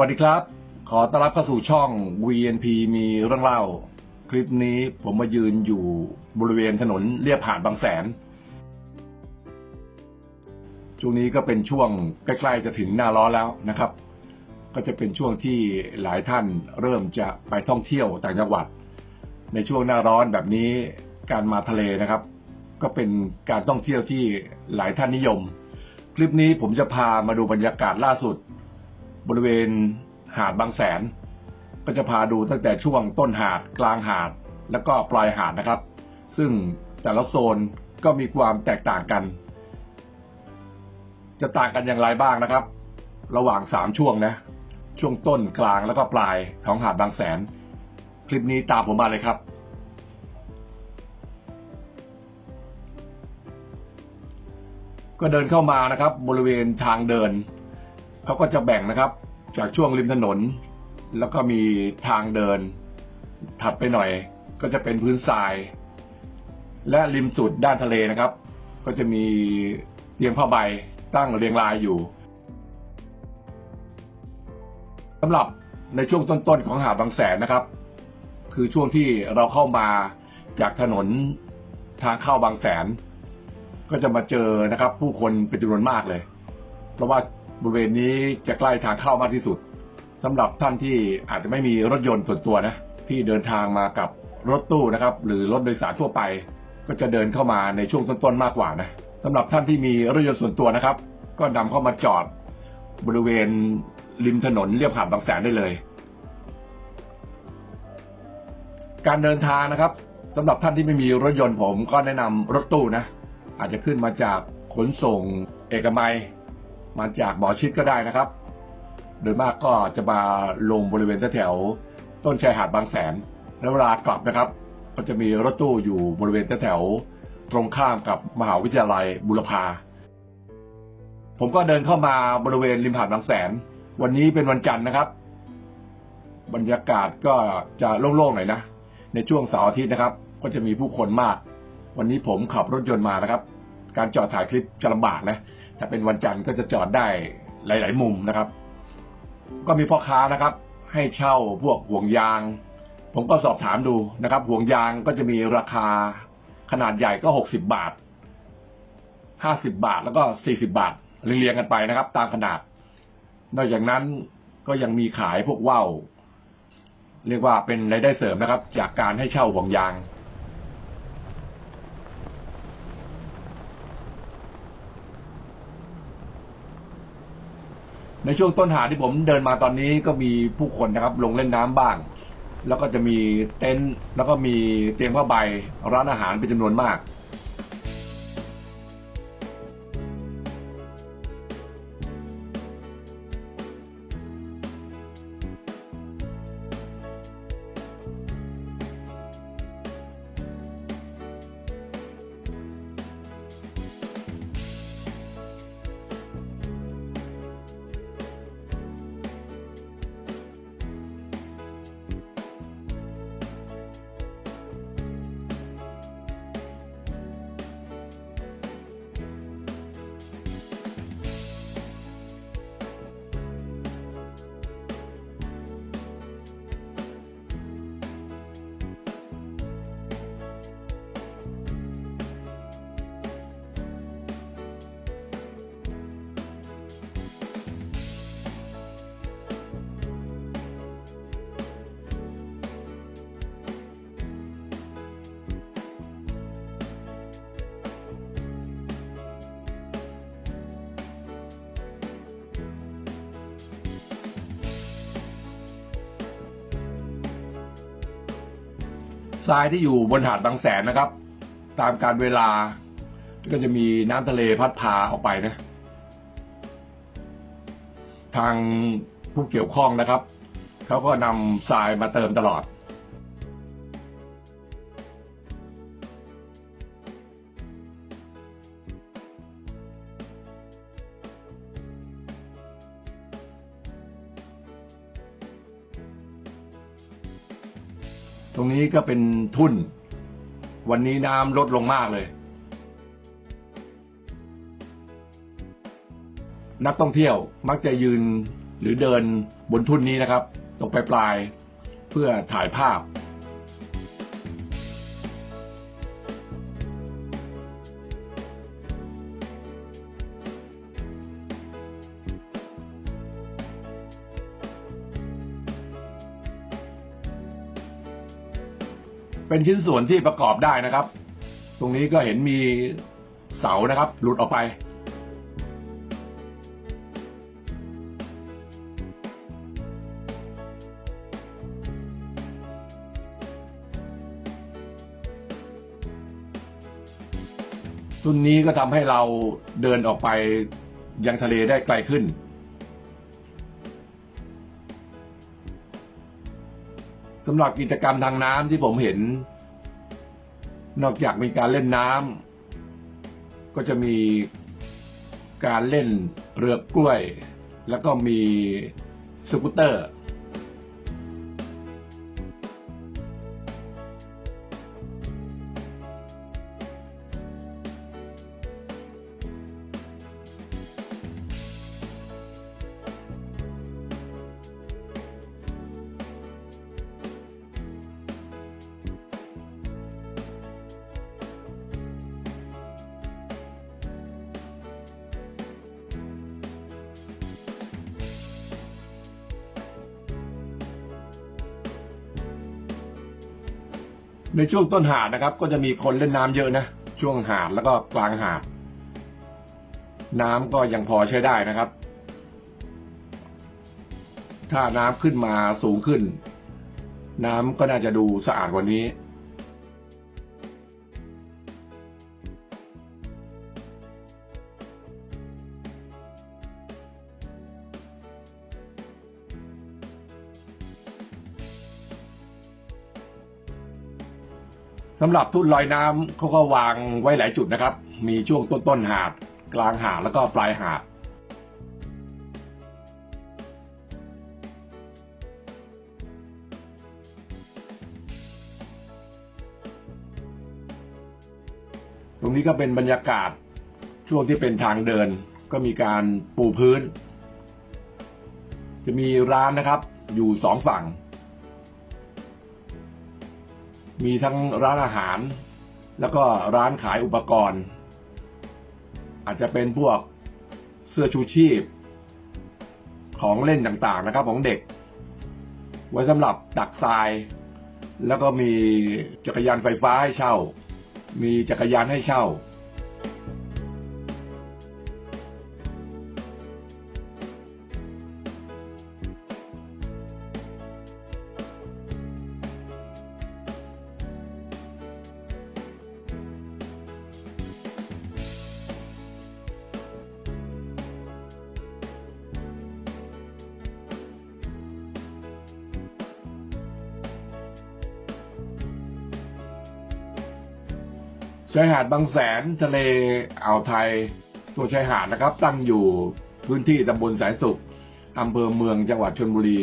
สวัสดีครับ ขอต้อนรับเข้าสู่ช่อง VNP มีเรื่องเล่า คลิปนี้ผมมายืนอยู่บริเวณถนนเลียบหาดบางแสน ช่วงนี้ก็เป็นช่วงใกล้ๆจะถึงหน้าร้อนแล้วนะครับ ก็จะเป็นช่วงที่หลายท่านเริ่มจะไปท่องเที่ยวต่างจังหวัด ในช่วงหน้าร้อนแบบนี้การมาทะเลนะครับ ก็เป็นการท่องเที่ยวที่หลายท่านนิยม คลิปนี้ผมจะพามาดูบรรยากาศล่าสุด บริเวณหาดบางแสน ก็จะพาดูตั้งแต่ช่วงต้นหาดกลางหาด แล้วก็ปลายหาดนะครับ ซึ่งแต่ละโซนก็มีความแตกต่างกัน จะต่างกันอย่างไรบ้างนะครับ ระหว่างสามช่วงนะ ช่วงต้นกลางแล้วก็ปลายของหาดบางแสน คลิปนี้ตามผมมาเลยครับก็เดินเข้ามานะครับ บริเวณทางเดิน เขาก็จะแบ่งนะครับ จากช่วงริมถนน แล้วก็มีทางเดิน ถัดไปหน่อย ก็จะเป็นพื้นทราย และริมสุดด้านทะเลนะครับ ก็จะมีเตียงผ้าใบตั้งเรียงรายอยู่สำหรับในช่วงต้นๆของหาดบางแสนนะครับ คือช่วงที่เราเข้ามาจากถนนทางเข้าบางแสน ก็จะมาเจอนะครับ ผู้คนเป็นจำนวนมากเลย เพราะว่า บริเวณนี้จะใกล้ทางเข้ามากที่สุดสำหรับท่านที่อาจจะไม่มีรถยนต์ส่วนตัวนะที่เดินทางมากับรถตู้นะครับ หรือรถโดยสารทั่วไป ก็จะเดินเข้ามาในช่วงต้นๆมากกว่านะสำหรับท่านที่มีรถยนต์ส่วนตัวนะครับ ก็นำเข้ามาจอดบริเวณริมถนนเรียบหาดบางแสนได้เลย การเดินทางนะครับสำหรับท่านที่ไม่มีรถยนต์ผมก็แนะนำรถตู้นะ อาจจะขึ้นมาจากขนส่งเอกมัย มาจากหมอชิดก็ได้นะครับ โดยมากก็จะมาลงบริเวณแถวต้นชายหาดบางแสน แล้วเวลากลับนะครับ ก็จะมีรถตู้อยู่บริเวณแถวตรงข้ามกับมหาวิทยาลัยบุรพา ผมก็เดินเข้ามาบริเวณริมหาดบางแสน วันนี้เป็นวันจันทร์นะครับ บรรยากาศก็จะโล่งๆหน่อยนะ ในช่วงเสาร์อาทิตย์นะครับ ก็จะมีผู้คนมาก วันนี้ผมขับรถยนต์มานะครับ การจอดถ่ายคลิปจะลำบากนะ ถ้าเป็นวันจันทร์ก็จะจอดได้หลาย ๆ มุมนะครับ ก็มีพ่อค้านะครับ ให้เช่าพวกห่วงยาง ผมก็สอบถามดูนะครับ ห่วงยางก็จะมีราคาขนาดใหญ่ก็หกสิบบาทห้าสิบาทแล้วก็สี่สิบาทเรียงๆกันไปนะครับ ตามขนาด นอกจากนั้นก็ยังมีขายพวกว่าวเรียกว่าเป็นรายได้เสริมนะครับ จากการให้เช่าห่วงยาง ในช่วงต้นหาดที่ผมเดินมาตอนนี้ก็มีผู้คนนะครับ ลงเล่นน้ำบ้าง แล้วก็จะมีเต็นท์แล้วก็มีเตียงผ้าใบร้านอาหารเป็นจำนวนมาก ทรายที่อยู่บนหาดบางแสนนะครับ ตามการเวลา ก็จะมีน้ำทะเลพัดพาออกไปนะ ทางผู้เกี่ยวข้องนะครับเขาก็นำทรายมาเติมตลอด ตรงนี้ก็เป็นทุ่น วันนี้น้ำลดลงมากเลย นักท่องเที่ยวมักจะยืนหรือเดินบนทุ่นนี้นะครับ ตรงปลายๆเพื่อถ่ายภาพ เป็นชิ้นส่วนที่ประกอบได้นะครับ ตรงนี้ก็เห็นมีเสานะครับ หลุดออกไปตุนนี้ก็ทำให้เราเดินออกไปยังทะเลได้ไกลขึ้น สำหรับกิจกรรมทางน้ำที่ผมเห็น นอกจากมีการเล่นน้ำก็จะมีการเล่นเรือกล้วย แล้วก็มีสกูตเตอร์ ในช่วงต้นหาดนะครับ ก็จะมีคนเล่นน้ำเยอะนะ ช่วงหาดแล้วก็กลางหาด น้ำก็ยังพอใช้ได้นะครับ ถ้าน้ำขึ้นมาสูงขึ้น น้ำก็น่าจะดูสะอาดกว่านี้ สำหรับทุ่นลอยน้ำเขาก็วางไว้หลายจุดนะครับ มีช่วงต้นต้นหาด กลางหาดแล้วก็ปลายหาดตรงนี้ก็เป็นบรรยากาศช่วงที่เป็นทางเดิน ก็มีการปูพื้น จะมีร้านนะครับ อยู่สองฝั่ง มีทั้งร้านอาหาร แล้วก็ร้านขายอุปกรณ์ อาจจะเป็นพวกเสื้อชูชีพ ของเล่นต่างๆนะครับของเด็ก ไว้สำหรับดักทราย แล้วก็มีจักรยานไฟฟ้าให้เช่า มีจักรยานให้เช่า ชายหาดบางแสนทะเลอ่าวไทย ตัวชายหาดนะครับ ตั้งอยู่พื้นที่ตำบลแสนสุขอำเภอเมืองจังหวัดชลบุรี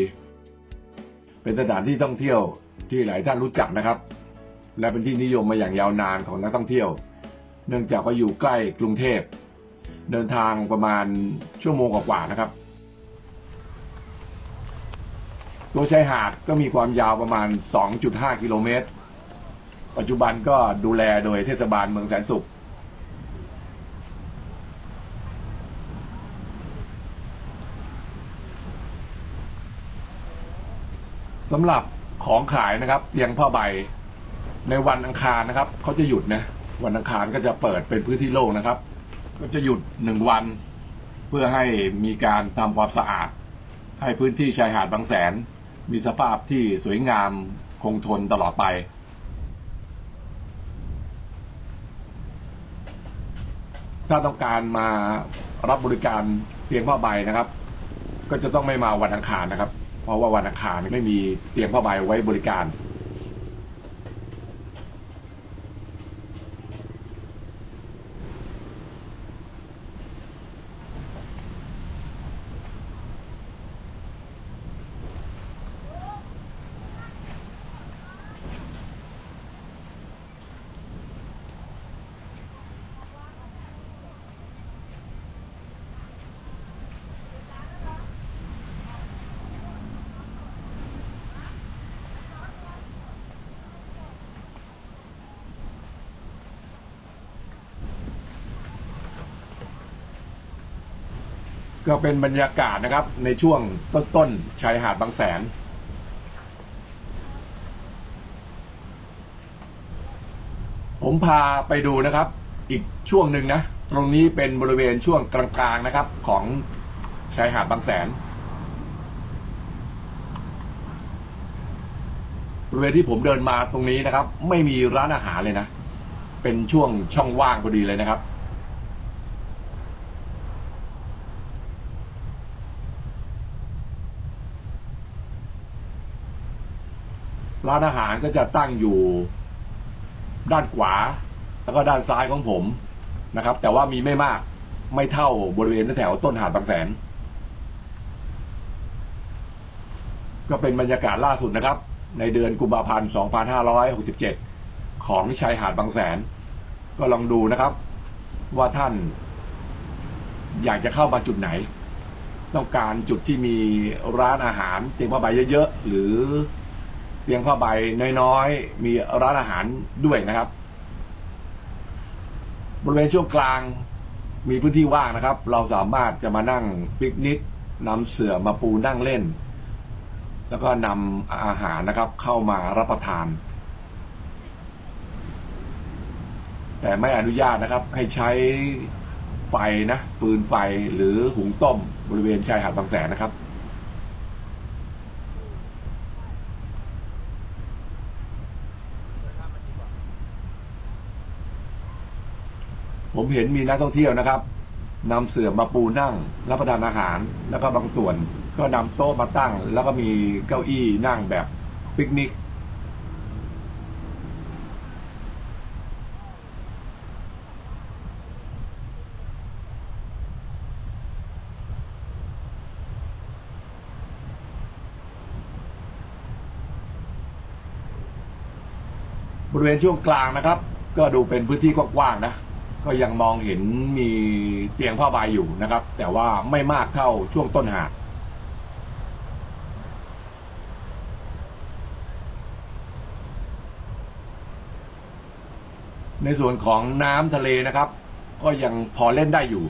เป็นสถานที่ท่องเที่ยวที่หลายท่านรู้จักนะครับ และเป็นที่นิยมมาอย่างยาวนานของนักท่องเที่ยว เนื่องจากว่าอยู่ใกล้กรุงเทพ เดินทางประมาณชั่วโมงกว่าๆนะครับ ตัวชายหาดก็มีความยาวประมาณ 2.5 กิโลเมตร ปัจจุบันก็ดูแลโดยเทศบาลเมืองแสนสุข สำหรับของขายนะครับเตียงผ้าใบ ในวันอังคารนะครับเขาจะหยุดนะ วันอังคารก็จะเปิดเป็นพื้นที่โล่งนะครับ ก็จะหยุดหนึ่งวัน เพื่อให้มีการทำความสะอาด ให้พื้นที่ชายหาดบางแสน มีสภาพที่สวยงามคงทนตลอดไป ถ้าต้องการมารับบริการเตียงผ้าใบนะครับ ก็จะต้องไม่มาวันอังคารนะครับ เพราะว่าวันอังคารไม่มีเตียงผ้าใบไว้บริการ ก็เป็นบรรยากาศนะครับ ในช่วงต้นๆชายหาดบางแสน ผมพาไปดูนะครับ อีกช่วงหนึ่งนะ ตรงนี้เป็นบริเวณช่วงกลางๆนะครับ ของชายหาดบางแสนบริเวณที่ผมเดินมาตรงนี้นะครับ ไม่มีร้านอาหารเลยนะ เป็นช่วงช่องว่างพอดีเลยนะครับ ร้านอาหารก็จะตั้งอยู่ด้านขวา แล้วก็ด้านซ้ายของผมนะครับ แต่ว่ามีไม่มากไม่เท่าบริเวณแถวต้นหาดบางแสน ก็เป็นบรรยากาศล่าสุดนะครับ ในเดือนกุมภาพันธ์ 2567 ของชายหาดบางแสน ก็ลองดูนะครับ ว่าท่าน อยากจะเข้ามาจุดไหน ต้องการจุดที่มีร้านอาหารเตียงผ้าใบเยอะๆ หรือ เตียงผ้าใบน้อยๆ มีร้านอาหารด้วยนะครับ บริเวณช่วงกลางมีพื้นที่ว่างนะครับ เราสามารถจะมานั่งปิกนิกนำเสื่อมาปูนั่งเล่น แล้วก็นำอาหารนะครับ เข้ามารับประทาน แต่ไม่อนุญาตนะครับ ให้ใช้ไฟนะฟืนไฟหรือหุงต้มบริเวณชายหาดบางแสนนะครับ ผมเห็นมีนักท่องเที่ยวนะครับนำเสื่อมาปูนั่งรับประทานอาหาร แล้วก็บางส่วนก็นำโต๊ะมาตั้ง แล้วก็มีเก้าอี้นั่งแบบปิกนิก บริเวณช่วงกลางนะครับ ก็ดูเป็นพื้นที่กว้างๆนะ ก็ยังมองเห็นมีเตียงผ้าใบอยู่นะครับ แต่ว่าไม่มากเท่าช่วงต้นหาดในส่วนของน้ำทะเลนะครับ ก็ยังพอเล่นได้อยู่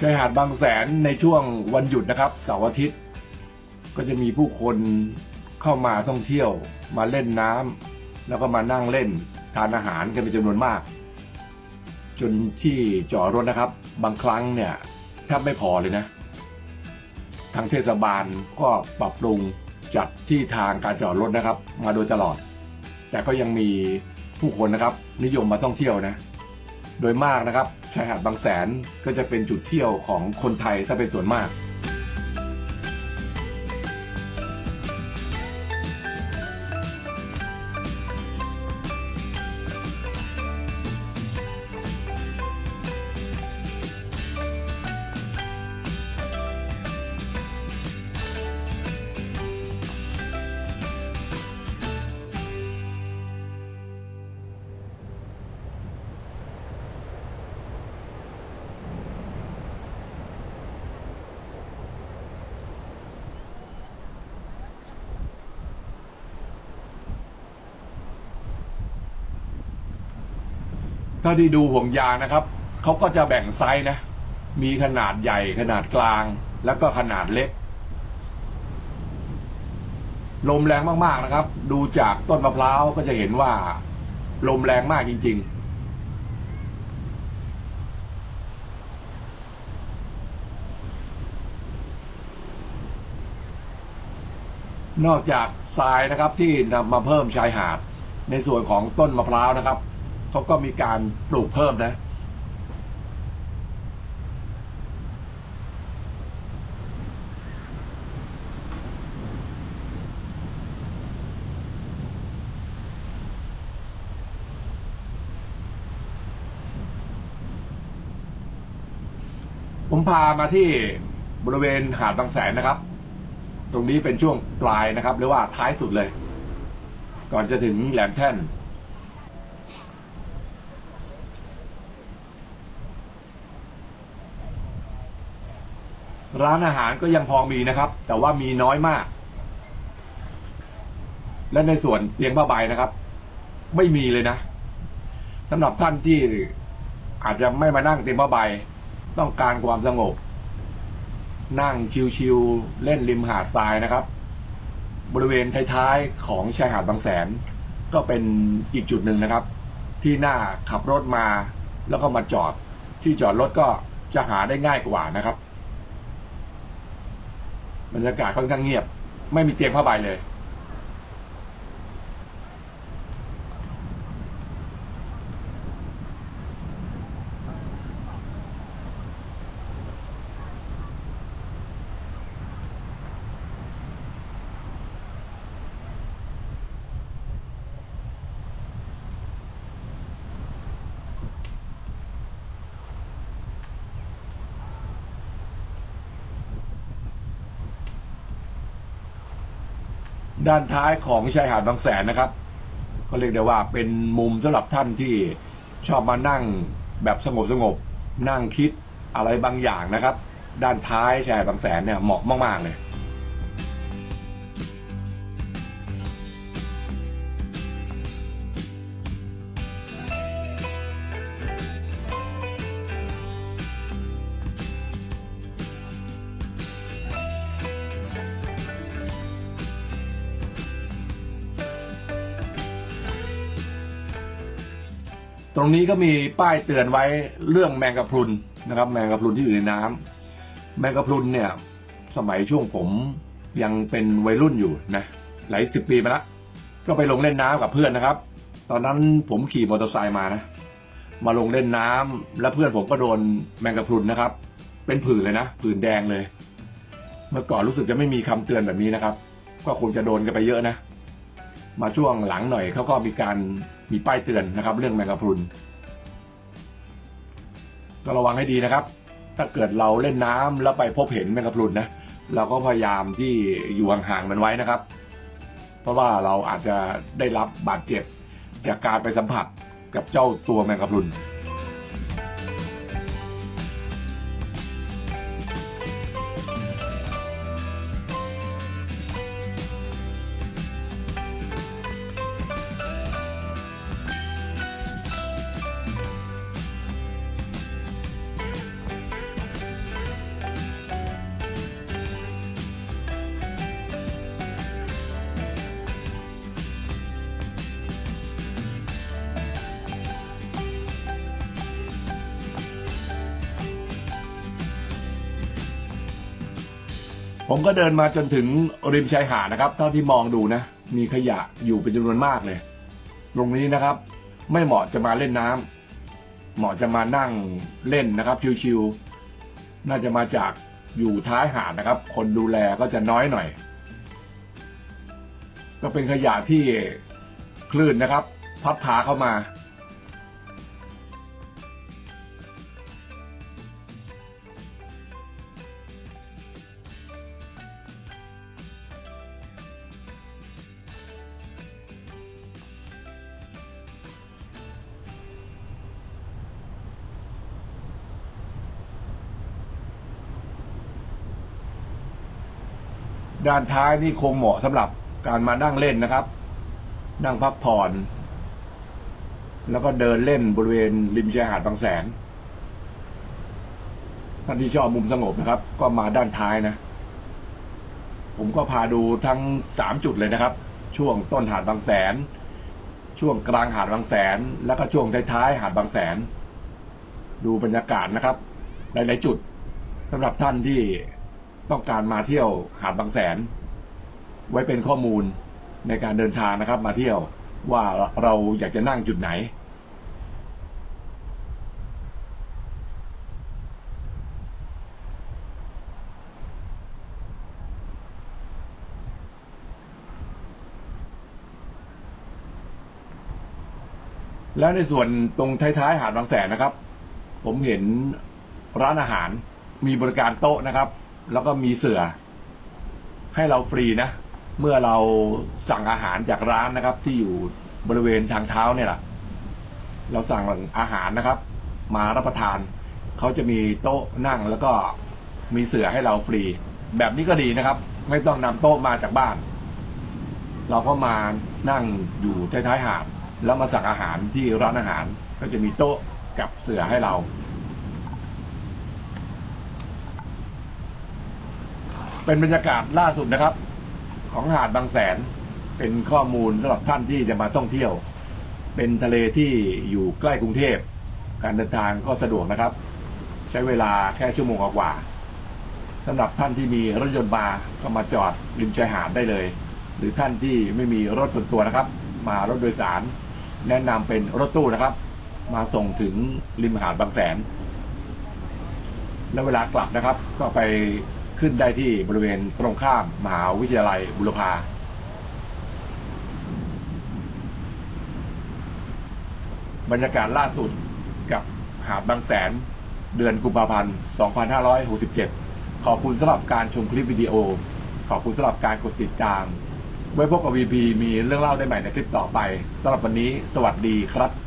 ชายหาดบางแสนในช่วงวันหยุดนะครับเสาร์อาทิตย์ ก็จะมีผู้คนเข้ามาท่องเที่ยว มาเล่นน้ำแล้วก็มานั่งเล่นทานอาหารกันเป็นจำนวนมาก จนที่จอดรถนะครับ บางครั้งเนี่ยแทบไม่พอเลยนะ ทางเทศบาลก็ปรับปรุงจัดที่ทางการจอดรถนะครับ มาโดยตลอด แต่ก็ยังมีผู้คนนะครับ นิยมมาท่องเที่ยวนะ โดยมากนะครับชายหาดบางแสนก็จะเป็นจุดเที่ยวของคนไทยถ้าเป็นส่วนมาก ถ้าที่ดูห่วงยางนะครับเขาก็จะแบ่งไซส์นะ มีขนาดใหญ่ขนาดกลาง แล้วก็ขนาดเล็ก ลมแรงมากๆนะครับ ดูจากต้นมะพร้าวก็จะเห็นว่า ลมแรงมากจริง ๆนอกจากทรายนะครับที่นำมาเพิ่มชายหาด ในส่วนของต้นมะพร้าวนะครับ เขาก็มีการปลูกเพิ่มนะผมพามาที่บริเวณหาดบางแสนนะครับ ตรงนี้เป็นช่วงปลายนะครับ หรือว่าท้ายสุดเลย ก่อนจะถึงแหลมแท่น ร้านอาหารก็ยังพอมีนะครับ แต่ว่ามีน้อยมาก และในส่วนเตียงผ้าใบนะครับ ไม่มีเลยนะสำหรับท่านที่อาจจะไม่มานั่งเตียงผ้าใบ ต้องการความสงบ นั่งชิวๆเล่นริมหาดทรายนะครับ บริเวณท้ายๆของชายหาดบางแสน ก็เป็นอีกจุดหนึ่งนะครับ ที่น่าขับรถมา แล้วก็มาจอด ที่จอดรถก็จะหาได้ง่ายกว่านะครับ บรรยากาศค่อนข้างเงียบ ไม่มีเตียงผ้าใบเลย ด้านท้ายของชายหาดบางแสนนะครับ ก็เรียกได้ว่าเป็นมุมสำหรับท่านที่ชอบมานั่งแบบสงบสงบๆนั่งคิดอะไรบางอย่างนะครับ ด้านท้ายชายหาดบางแสนเนี่ยเหมาะมากๆเลย รงนี้ก็มีป้ายเตือนไว้เรื่องแมงกะพรุนนะครับ แมงกะพรุนที่อยู่ในน้ำแมงกะพรุนเนี่ย สมัยช่วงผมยังเป็นวัยรุ่นอยู่นะหลายสิบปีมาแล้วก็ไปลงเล่นน้ำกับเพื่อนนะครับ ตอนนั้นผมขี่มอเตอร์ไซค์มานะมาลงเล่นน้ำแล้วเพื่อนผมก็โดนแมงกะพรุนนะครับ เป็นผื่นเลยนะผื่นแดงเลย เมื่อก่อนรู้สึกจะไม่มีคำเตือนแบบนี้นะครับ ก็คงจะโดนกันไปเยอะนะ มาช่วงหลังหน่อยเขาก็มีการมีป้ายเตือนนะครับ เรื่องแมงกะพรุน ก็ระวังให้ดีนะครับ ถ้าเกิดเราเล่นน้ำแล้วไปพบเห็นแมงกะพรุนนะเราก็พยายามที่อยู่ห่างๆมันไว้นะครับ เพราะว่าเราอาจจะได้รับบาดเจ็บจากการไปสัมผัสกับเจ้าตัวแมงกะพรุน ผมก็เดินมาจนถึงริมชายหาดนะครับ เท่าที่มองดูนะ มีขยะอยู่เป็นจำนวนมากเลย ตรงนี้นะครับ ไม่เหมาะจะมาเล่นน้ำเหมาะจะมานั่งเล่นนะครับชิวๆน่าจะมาจากอยู่ท้ายหาดนะครับ คนดูแลก็จะน้อยหน่อย ก็เป็นขยะที่คลื่นนะครับ พัดพาเข้ามา ด้านท้ายนี่คงเหมาะสำหรับการมานั่งเล่นนะครับ นั่งพักผ่อน แล้วก็เดินเล่นบริเวณริมชายหาดบางแสนท่านที่ชอบมุมสงบนะครับ ก็มาด้านท้ายนะ ผมก็พาดูทั้งสามจุดเลยนะครับ ช่วงต้นหาดบางแสน ช่วงกลางหาดบางแสน แล้วก็ช่วงท้ายๆหาดบางแสน ดูบรรยากาศนะครับ หลายๆจุดสำหรับท่านที่ ต้องการมาเที่ยวหาดบางแสน ไว้เป็นข้อมูลในการเดินทางนะครับ มาเที่ยวว่าเราอยากจะนั่งจุดไหนแล้วในส่วนตรงท้ายๆหาดบางแสนนะครับ ผมเห็นร้านอาหารมีบริการโต๊ะนะครับ แล้วก็มีเสือ ให้เราฟรีนะ เมื่อเราสั่งอาหารจากร้านนะครับ ที่อยู่บริเวณทางเท้าเนี่ยแหละเราสั่งอาหารนะครับ มารับประทาน เขาจะมีโต๊ะนั่งแล้วก็มีเสือให้เราฟรี แบบนี้ก็ดีนะครับ ไม่ต้องนำโต๊ะมาจากบ้าน เราก็มานั่งอยู่ท้ายๆหาดแล้วมาสั่งอาหารที่ร้านอาหาร ก็จะมีโต๊ะกับเสือให้เรา เป็นบรรยากาศล่าสุดนะครับ ของหาดบางแสนเป็นข้อมูลสำหรับท่านที่จะมาท่องเที่ยว เป็นทะเลที่อยู่ใกล้กรุงเทพ การเดินทางก็สะดวกนะครับ ใช้เวลาแค่ชั่วโมงกว่าสำหรับท่านที่มีรถยนต์มาก็มาจอดริมชายหาดได้เลย หรือท่านที่ไม่มีรถส่วนตัวนะครับ มารถโดยสาร แนะนำเป็นรถตู้นะครับ มาส่งถึงริมหาดบางแสน แล้วเวลากลับนะครับ ก็ไป ขึ้นได้ที่บริเวณตรงข้ามมหาวิทยาลัยบุรพาบรรยากาศล่าสุดกับหาดบางแสน เดือนกุมภาพันธ์ 2567 ขอบคุณสำหรับการชมคลิปวิดีโอ ขอบคุณสำหรับการกดติดตาม ไว้พบกับ VP มีเรื่องเล่าได้ใหม่ในคลิปต่อไปสำหรับวันนี้ สวัสดีครับ